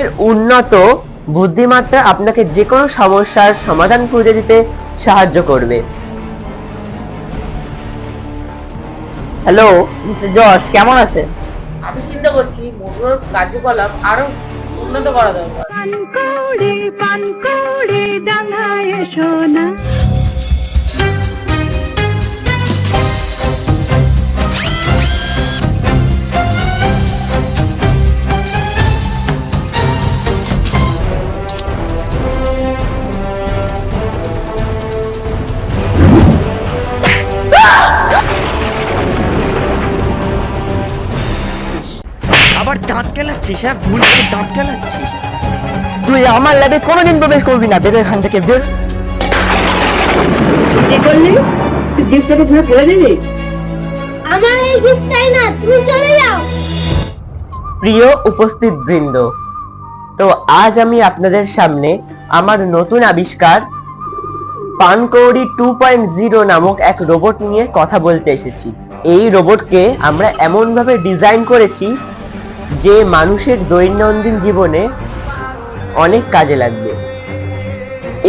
এর উন্নত বুদ্ধিমাত্রা আপনাকে যে কোনো সমস্যার সমাধান খুঁজে দিতে সাহায্য করবে। হ্যালো জশ কেমন আছে আমি চিন্তা করছি মোটর কার্যকলাপ আরও উন্নত করা দরকার। পানকৌড়ি পানকৌড়ি ডাঙায় সোনা কেলাচ্ছিস হ্যাঁ? ভুল করে দাঁত কেলাচ্ছিস। তুই আমার ল্যাবে কোনোদিন প্রবেশ করবি না বের এখান থেকে বের। কি করলি? তুই গিফটটাকে ছেড়ে ফেলে দিলি? আমার এই গিফট চাই না তুমি চলে যাও। প্রিয় উপস্থিত বৃন্দ তো আজ আমি আপনাদের সামনে আমার নতুন আবিষ্কার পানকৌড়ি টু পয়েন্ট জিরো নামক এক রোবট নিয়ে কথা বলতে এসেছি। এই রোবটকে আমরা এমনভাবে ডিজাইন করেছি যে মানুষের দৈনন্দিন জীবনে অনেক কাজে লাগবে।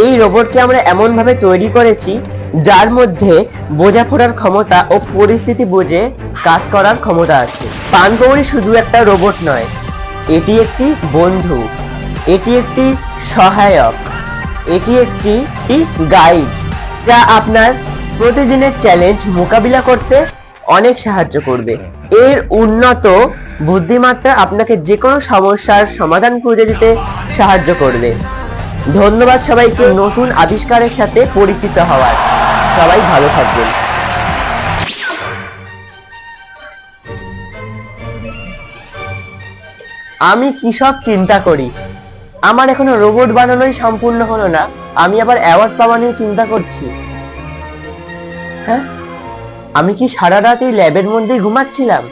এই রোবটকে আমরা এমনভাবে তৈরি করেছি, যার মধ্যে বোঝা বোঝাপড়ার ক্ষমতা ও পরিস্থিতি বুঝে কাজ করার ক্ষমতা আছে। পানকৌড়ি শুধু একটা রোবট নয়, এটি একটি বন্ধু, এটি একটি সহায়ক, এটি একটি গাইড, যা আপনার প্রতিদিনের চ্যালেঞ্জ মোকাবিলা করতে অনেক সাহায্য করবে। এর উন্নত বুদ্ধিমাত্রা আপনাকে যে কোনো সমস্যার সমাধান খুঁজে দিতে সাহায্য করবে। ধন্যবাদ সবাইকে নতুন আবিষ্কারের সাথে পরিচিত হওয়ার। সবাই ভালো থাকবেন। আমি কি সব চিন্তা করি? আমার এখনও রোবট বানানোই সম্পূর্ণ হলো না। আমি আবার অ্যাওয়ার্ড পাওয়া নিয়ে চিন্তা করছি। হ্যাঁ? আমি কি সারা রাত এই ল্যাবের মধ্যেই ঘুমাচ্ছিলাম?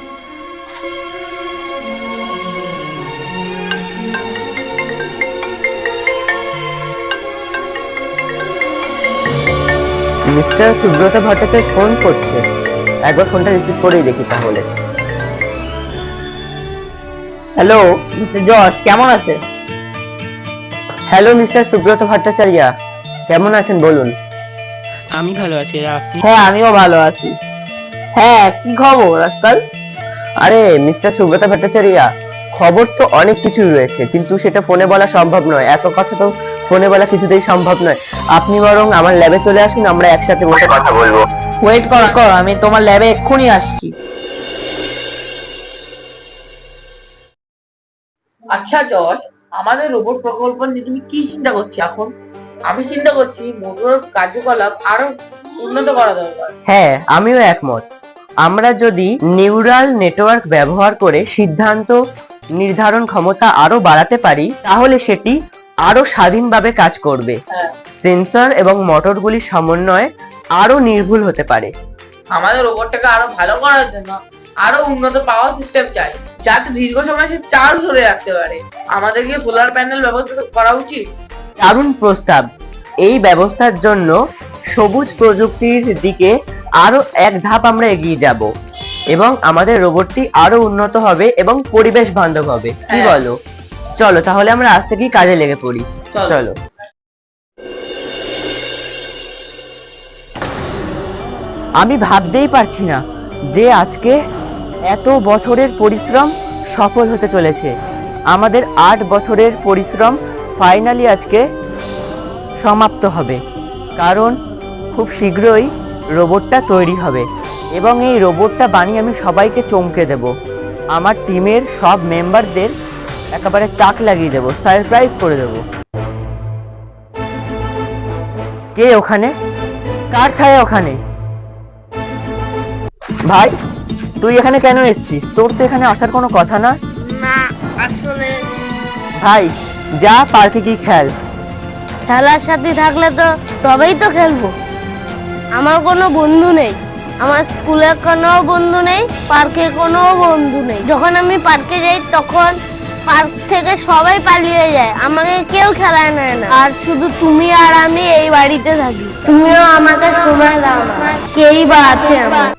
মিস্টার সুব্রত ভট্টাচার্য ফোন করছে। একবার ফোনটা রিসিভ করেই দেখি তাহলে। হ্যালো মিস্টার জশ কেমন আছে হ্যালো মিস্টার সুব্রত ভট্টাচার্য কেমন আছেন বলুন? আমি ভালো আছি আপনি? হ্যাঁ আমিও ভালো আছি। হ্যাঁ কি খবর আজকাল? আরে মিস্টার সুব্রত ভট্টাচার্য খবর তো অনেক কিছু রয়েছে কিন্তু সেটা ফোনে বলা সম্ভব নয়। এত কথা তো ফোনে বলা কিছুতেই সম্ভব নয়। আপনি বরং আমার ল্যাবে চলে আসুন আমরা একসাথে বসে কথা বলব। ওয়েট কর কর আমি তোমার ল্যাবে এক্ষুনি আসছি। আচ্ছা যশ আমাদের রোবট প্রকল্প নিয়ে তুমি কি চিন্তা করছি এখন? আমি চিন্তা করছি মোটর কার্যকলাপ আরও উন্নত করা দরকার। হ্যাঁ আমিও একমত। আমরা যদি নিউরাল নেটওয়ার্ক ব্যবহার করে সিদ্ধান্ত নির্ধারণ ক্ষমতা আরও বাড়াতে পারি তাহলে সেটি আরও স্বাধীনভাবে কাজ করবে। হ্যাঁ। সেন্সর এবং মোটরগুলির সমন্বয়ে আরও নির্ভুল হতে পারে। আমাদের রোবটটাকে আরও ভালো করার জন্য আরও উন্নত পাওয়ার সিস্টেম চাই যাতে দীর্ঘ সময় সে চার্জ ধরে রাখতে পারে। আমাদেরকে সোলার প্যানেল ব্যবস্থা করা উচিত। দারুণ প্রস্তাব। এই ব্যবস্থার জন্য সবুজ প্রযুক্তির দিকে আরও এক ধাপ আমরা এগিয়ে যাব এবং আমাদের রোবটটি আরও উন্নত হবে এবং পরিবেশ বান্ধব হবে। কি হ্যাঁ। বলো? চলো তাহলে আমরা আজ থেকেই কাজে লেগে পড়ি। চলো। আমি ভাবতেই পারছি না যে আজকে এত বছরের পরিশ্রম সফল হতে চলেছে। আমাদের আট বছরের পরিশ্রম ফাইনালি আজকে সমাপ্ত হবে। কারণ খুব শীঘ্রই রোবটটা তৈরি হবে এবং এই রোবটটা বানিয়ে আমি সবাইকে চমকে দেব। আমার টিমের সব মেম্বারদের একেবারে তাক লাগিয়ে দেবো সারপ্রাইজ করে দেবো। কে ওখানে? কার ছায়া ওখানে? ভাই তুই এখানে কেন এসেছিস? তোর তো এখানে আসার কোনো কথা না? না আসলে ভাই যা পার্কে কি খেল। খেলার সাথে থাকলে তো তবেই তো খেলব। আমার কোনো বন্ধু নেই। আমার স্কুলে কোনো বন্ধু নেই পার্কে কোনো বন্ধু নেই। যখন আমি পার্কে যাই তখন পার্ক থেকে সবাই পালিয়ে যায়। আমাকে কেউ খেলায় নেয় না। আর শুধু তুমি আর আমি এই বাড়িতে থাকি। তুমিও আমাকে সময় দাও কেই বা আছে আমার।